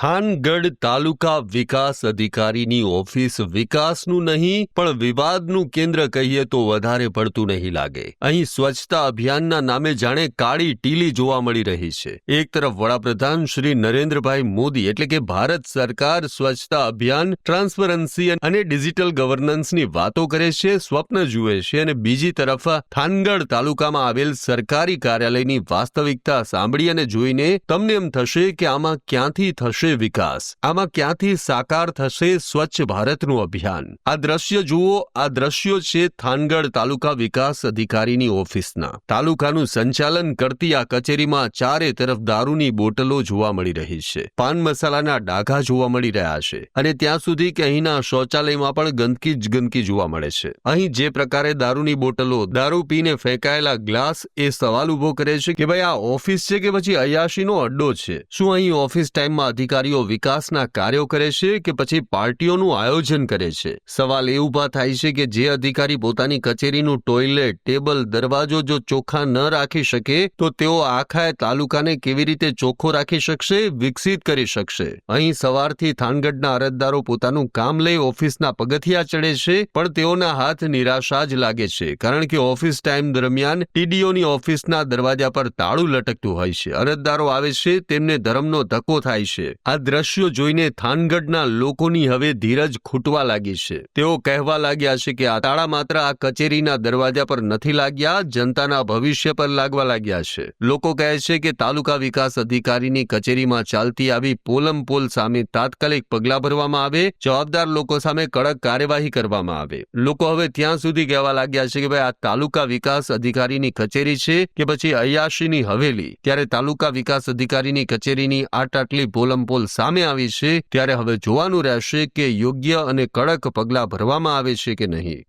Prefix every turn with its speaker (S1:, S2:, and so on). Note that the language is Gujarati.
S1: થાનગઢ તાલુકા વિકાસ અધિકારીની ઓફિસ વિકાસનું નહીં, પણ વિવાદનું કેન્દ્ર કહીએ તો વધારે પડતું નહીં લાગે. અહીં સ્વચ્છતા અભિયાનના નામે જાણે કાળી ટીલી જોવા મળી રહી છે. એક તરફ વડાપ્રધાન શ્રી નરેન્દ્રભાઈ મોદી એટલે કે ભારત સરકાર સ્વચ્છતા અભિયાન, ટ્રાન્સપરન્સી અને ડિજિટલ ગવર્નન્સની વાતો કરે છે, સ્વપ્ન જુએ છે અને બીજી તરફ થાનગઢ તાલુકામાં આવેલ સરકારી કાર્યાલયની વાસ્તવિકતા સાંભળી અને જોઈને તમને એમ થશે કે આમાં ક્યાંથી થશે વિકાસ. આમાં ક્યાંથી સાકાર થશે સ્વચ્છ ભારતનું અભિયાન? આ દ્રશ્ય જુઓ. આ દ્રશ્યો છે થાનગઢ તાલુકા વિકાસ અધિકારીની ઓફિસના. તાલુકાનું સંચાલન કરતી આ કચેરીમાં ચારે તરફ દારૂની બોટલો જોવા મળી રહી છે. પાન મસાલાના ડાઘા જોવા મળી રહ્યા છે. અને ત્યાં સુધી કે અહીંના શૌચાલયમાં પણ ગંદકી જ ગંદકી જોવા મળે છે. અહીં જે પ્રકારે દારૂની બોટલો, દારૂ પીને ફેંકાયેલા ગ્લાસ એ સવાલ ઊભો કરે છે કે ભાઈ આ ઓફિસ છે કે પછી અયાશીનો અડ્ડો છે? શું અહીં ઓફિસ ટાઈમમાં અધિકારીઓ વિકાસના કાર્યો કરે છે કે પછી પાર્ટીઓનું આયોજન કરે છે? સવાલ એ ઊભા થાય છે કે જે અધિકારી પોતાની કચેરીનું ટોયલેટ, ટેબલ, દરવાજો જો ચોખ્ખા ન રાખી શકે, તો તેઓ આખા તાલુકાને કેવી રીતે ચોખ્ખો રાખી શકશે, વિકસિત કરી શકશે? અહીં સવારથી થાનગઢના અરજદારો પોતાનું કામ લઈ ઓફિસના પગથિયા ચડે છે, પણ તેઓના હાથ નિરાશા જ લાગે છે, કારણ કે ઓફિસ ટાઈમ દરમિયાન ટીડીઓની ઓફિસના દરવાજા પર તાળું લટકતું હોય છે. અરજદારો આવે છે, તેમને ધર્મનો ધક્કો થાય છે. આ દ્રશ્યો જોઈને થાનગઢના લોકોની હવે ધીરજ ખૂટવા લાગી છે. તેઓ કહેવા લાગ્યા છે કે આ તાળા માત્ર આ કચેરીના દરવાજા પર નથી લાગ્યા, જનતાના ભવિષ્ય પર લાગવા લાગ્યા છે. લોકો કહે છે કે તાલુકા વિકાસ અધિકારીની કચેરીમાં ચાલતી આવી પોલમ પોલ સામે તાત્કાલિક પગલાં ભરવામાં આવે, જવાબદાર લોકો સામે કડક કાર્યવાહી કરવામાં આવે. લોકો હવે ત્યાં સુધી કહેવા લાગ્યા છે કે ભાઈ આ તાલુકા વિકાસ અધિકારીની કચેરી છે કે પછી અયાશીની હવેલી. ત્યારે તાલુકા વિકાસ અધિકારીની કચેરીની આટ આટલી પોલમપોલ સામે આવી છે, ત્યારે હવે જોવાનું રહેશે કે યોગ્ય અને કડક પગલાં ભરવામાં આવે છે કે નહીં.